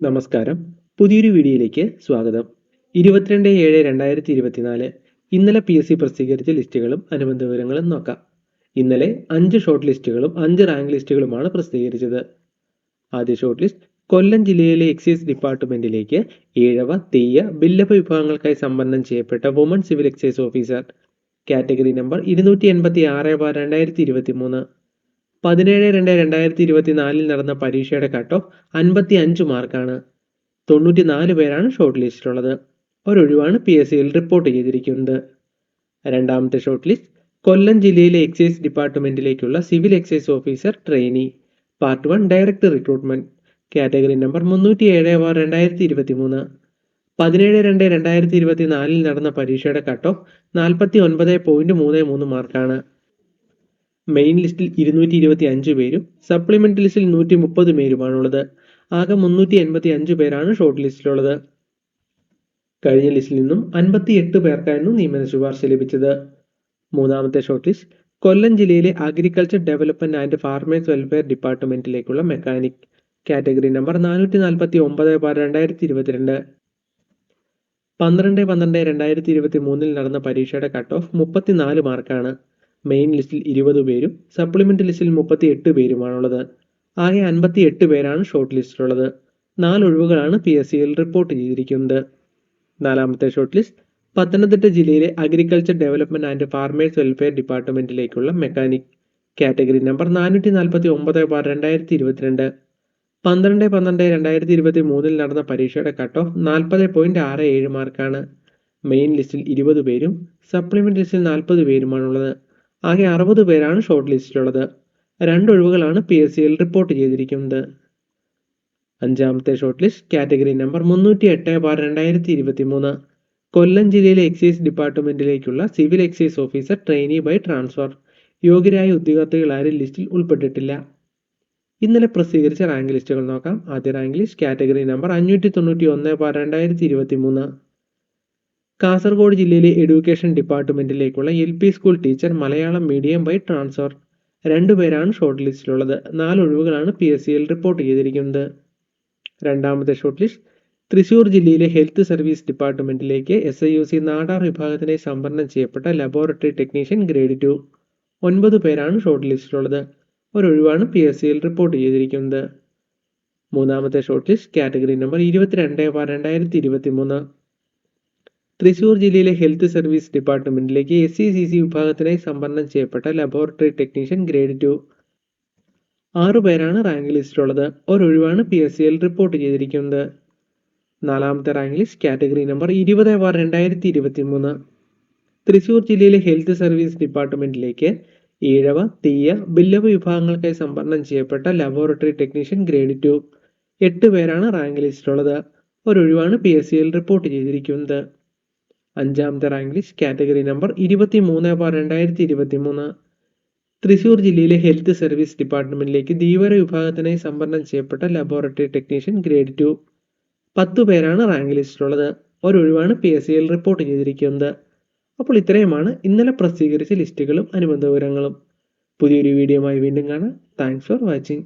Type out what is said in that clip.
നമസ്കാരം. പുതിയൊരു വീഡിയോയിലേക്ക് സ്വാഗതം. ഇരുപത്തിരണ്ട് ഏഴ് രണ്ടായിരത്തി ഇരുപത്തിനാല് ഇന്നലെ പി എസ് സി പ്രസിദ്ധീകരിച്ച ലിസ്റ്റുകളും അനുബന്ധ വിവരങ്ങളും നോക്കാം. ഇന്നലെ അഞ്ച് ഷോർട്ട് ലിസ്റ്റുകളും അഞ്ച് റാങ്ക് ലിസ്റ്റുകളുമാണ് പ്രസിദ്ധീകരിച്ചത്. ആദ്യ ഷോർട്ട് ലിസ്റ്റ് കൊല്ലം ജില്ലയിലെ എക്സൈസ് ഡിപ്പാർട്ട്മെന്റിലേക്ക് ഏഴവ തീയ ബില്ലപ്പ വിഭാഗങ്ങൾക്കായി സംവരണം ചെയ്യപ്പെട്ട woman civil excise officer category number ഇരുന്നൂറ്റി എൺപത്തി ആറ് ബാർ രണ്ടായിരത്തി ഇരുപത്തി മൂന്ന് പതിനേഴ് രണ്ട് രണ്ടായിരത്തി ഇരുപത്തിനാലിൽ നടന്ന പരീക്ഷയുടെ കട്ട് ഓഫ് അൻപത്തി അഞ്ച് മാർക്കാണ്. തൊണ്ണൂറ്റി നാല് പേരാണ് ഷോർട്ട് ലിസ്റ്റിലുള്ളത് ഒരൊഴിവാണ് പി എസ് സിയിൽ റിപ്പോർട്ട് ചെയ്തിരിക്കുന്നത്. രണ്ടാമത്തെ ഷോർട്ട് ലിസ്റ്റ് കൊല്ലം ജില്ലയിലെ excise ഡിപ്പാർട്ട്മെന്റിലേക്കുള്ള civil excise officer trainee part one director recruitment category number മുന്നൂറ്റി ഏഴ് ബാർ രണ്ടായിരത്തി ഇരുപത്തി മൂന്ന് പതിനേഴ് രണ്ട് രണ്ടായിരത്തി ഇരുപത്തി നാലിൽ നടന്ന പരീക്ഷയുടെ കട്ട് ഓഫ് നാൽപ്പത്തി ഒൻപത് പോയിന്റ് മൂന്ന് മൂന്ന് മാർക്കാണ്. മെയിൻ ലിസ്റ്റിൽ ഇരുന്നൂറ്റി ഇരുപത്തി അഞ്ച് പേരും സപ്ലിമെന്റ് ലിസ്റ്റിൽ നൂറ്റി മുപ്പത് പേരുമാണുള്ളത്. ആകെ മുന്നൂറ്റി എൺപത്തി അഞ്ച് പേരാണ് ഷോർട്ട് ലിസ്റ്റിലുള്ളത് കഴിഞ്ഞ ലിസ്റ്റിൽ നിന്നും അൻപത്തി എട്ട് പേർക്കായിരുന്നു നിയമന ശുപാർശ ലഭിച്ചത്. മൂന്നാമത്തെ ഷോർട്ട് ലിസ്റ്റ് കൊല്ലം ജില്ലയിലെ agriculture development and farmers welfare ഡിപ്പാർട്ട്മെന്റിലേക്കുള്ള mechanic category number നാനൂറ്റി നാൽപ്പത്തി ഒമ്പത് ബാർ രണ്ടായിരത്തി ഇരുപത്തിരണ്ട് പന്ത്രണ്ട് പന്ത്രണ്ട് രണ്ടായിരത്തി ഇരുപത്തി മൂന്നിൽ നടന്ന പരീക്ഷയുടെ കട്ട് ഓഫ് മുപ്പത്തിനാല് മാർക്കാണ് മെയിൻ ലിസ്റ്റിൽ ഇരുപത് പേരും സപ്ലിമെന്റ് ലിസ്റ്റിൽ മുപ്പത്തി എട്ട് പേരുമാണുള്ളത്. ആകെ അൻപത്തി എട്ട് പേരാണ് ഷോർട്ട് ലിസ്റ്റിലുള്ളത് നാല് ഒഴിവുകളാണ് പി എസ് സിയിൽ റിപ്പോർട്ട് ചെയ്തിരിക്കുന്നത്. നാലാമത്തെ ഷോർട്ട് ലിസ്റ്റ് പത്തനംതിട്ട ജില്ലയിലെ agriculture development and farmers welfare ഡിപ്പാർട്ട്മെന്റിലേക്കുള്ള mechanic category number നാനൂറ്റി നാൽപ്പത്തി ഒമ്പത് ബാർ രണ്ടായിരത്തി ഇരുപത്തിരണ്ട് പന്ത്രണ്ട് പന്ത്രണ്ട് രണ്ടായിരത്തി ഇരുപത്തി മൂന്നിൽ നടന്ന പരീക്ഷയുടെ കട്ട് ഓഫ് നാൽപ്പത് പോയിന്റ് ആറ് ഏഴ് മാർക്കാണ് മെയിൻ ലിസ്റ്റിൽ ഇരുപത് പേരും സപ്ലിമെന്റ് ലിസ്റ്റിൽ നാൽപ്പത് പേരുമാണുള്ളത്. ആകെ അറുപത് പേരാണ് ഷോർട്ട് ലിസ്റ്റിലുള്ളത് രണ്ട് ഒഴിവുകളാണ് പി എസ് സിയിൽ റിപ്പോർട്ട് ചെയ്തിരിക്കുന്നത്. അഞ്ചാമത്തെ ഷോർട്ട് ലിസ്റ്റ് കാറ്റഗറി നമ്പർ മുന്നൂറ്റി എട്ട് ബാർ രണ്ടായിരത്തി ഇരുപത്തി മൂന്ന് കൊല്ലം ജില്ലയിലെ excise ഡിപ്പാർട്ട്മെന്റിലേക്കുള്ള civil excise officer trainee by transfer. യോഗ്യരായ ഉദ്യോഗാർത്ഥികൾ ആരും ലിസ്റ്റിൽ ഉൾപ്പെട്ടിട്ടില്ല. ഇന്നലെ പ്രസിദ്ധീകരിച്ച റാങ്ക് ലിസ്റ്റുകൾ നോക്കാം. ആദ്യ റാങ്ക് ലിസ്റ്റ് കാറ്റഗറി നമ്പർ അഞ്ഞൂറ്റി തൊണ്ണൂറ്റി ഒന്ന് ബാർ രണ്ടായിരത്തി ഇരുപത്തി മൂന്ന് കാസർഗോഡ് ജില്ലയിലെ education ഡിപ്പാർട്ട്മെന്റിലേക്കുള്ള L P school teacher Malayalam medium by transfer. രണ്ടുപേരാണ് ഷോർട്ട് ലിസ്റ്റിലുള്ളത് നാല് ഒഴിവുകളാണ് പി എസ് സിയിൽ റിപ്പോർട്ട് ചെയ്തിരിക്കുന്നത്. രണ്ടാമത്തെ ഷോർട്ട് ലിസ്റ്റ് തൃശൂർ ജില്ലയിലെ health service ഡിപ്പാർട്ട്മെന്റിലേക്ക് S I U C Nadar വിഭാഗത്തിനെ സംവരണം ചെയ്യപ്പെട്ട ലബോറട്ടറി ടെക്നീഷ്യൻ ഗ്രേഡ് ടു ഒൻപത് പേരാണ് ഷോർട്ട് ലിസ്റ്റിലുള്ളത് ഒരൊഴിവാണ് പി എസ് സിയിൽ റിപ്പോർട്ട് ചെയ്തിരിക്കുന്നത്. മൂന്നാമത്തെ ഷോർട്ട് ലിസ്റ്റ് കാറ്റഗറി നമ്പർ ഇരുപത്തിരണ്ട് ബാർ രണ്ടായിരത്തി ഇരുപത്തി മൂന്ന് തൃശൂർ ജില്ലയിലെ ഹെൽത്ത് സർവീസ് ഡിപ്പാർട്ട്മെന്റിലേക്ക് എസ് സി സി സി വിഭാഗത്തിനായി സംവരണം ചെയ്യപ്പെട്ട ലബോറട്ടറി ടെക്നീഷ്യൻ ഗ്രേഡ് ടു ആറു പേരാണ് റാങ്ക് ലിസ്റ്റിലുള്ളത് ഒരൊഴിവാണ് പി എസ് സിയിൽ റിപ്പോർട്ട് ചെയ്തിരിക്കുന്നത്. നാലാമത്തെ റാങ്ക് ലിസ്റ്റ് കാറ്റഗറി നമ്പർ ഇരുപത് ബാർ രണ്ടായിരത്തി ഇരുപത്തി മൂന്ന് തൃശൂർ ജില്ലയിലെ ഹെൽത്ത് സർവീസ് ഡിപ്പാർട്ട്മെന്റിലേക്ക് ഈഴവ തീയ ബില്ലവ വിഭാഗങ്ങൾക്കായി സംവരണം ചെയ്യപ്പെട്ട ലബോറട്ടറി ടെക്നീഷ്യൻ ഗ്രേഡ് ടു എട്ട് പേരാണ് റാങ്ക് ലിസ്റ്റിലുള്ളത് ഒരൊഴിവാണ് പി എസ് സിയിൽ റിപ്പോർട്ട് ചെയ്തിരിക്കുന്നത്. അഞ്ചാമത്തെ റാങ്ക് ലിസ്റ്റ് കാറ്റഗറി നമ്പർ ഇരുപത്തി മൂന്ന് ബാർ രണ്ടായിരത്തി ഇരുപത്തി മൂന്ന് തൃശൂർ ജില്ലയിലെ ഹെൽത്ത് സർവീസ് ഡിപ്പാർട്ട്മെന്റിലേക്ക് ധീവര വിഭാഗത്തിനായി സംവരണം ചെയ്യപ്പെട്ട ലബോറട്ടറി ടെക്നീഷ്യൻ ഗ്രേഡ് ടു പത്തു പേരാണ് റാങ്ക് ലിസ്റ്റിലുള്ളത് ഒരൊഴിവാണ് പി എസ് സിയിൽ റിപ്പോർട്ട് ചെയ്തിരിക്കുന്നത്. അപ്പോൾ ഇത്രയുമാണ് ഇന്നലെ പ്രസിദ്ധീകരിച്ച ലിസ്റ്റുകളും അനുബന്ധ വിവരങ്ങളും. പുതിയൊരു വീഡിയോയുമായി വീണ്ടും കാണാം. Thanks for watching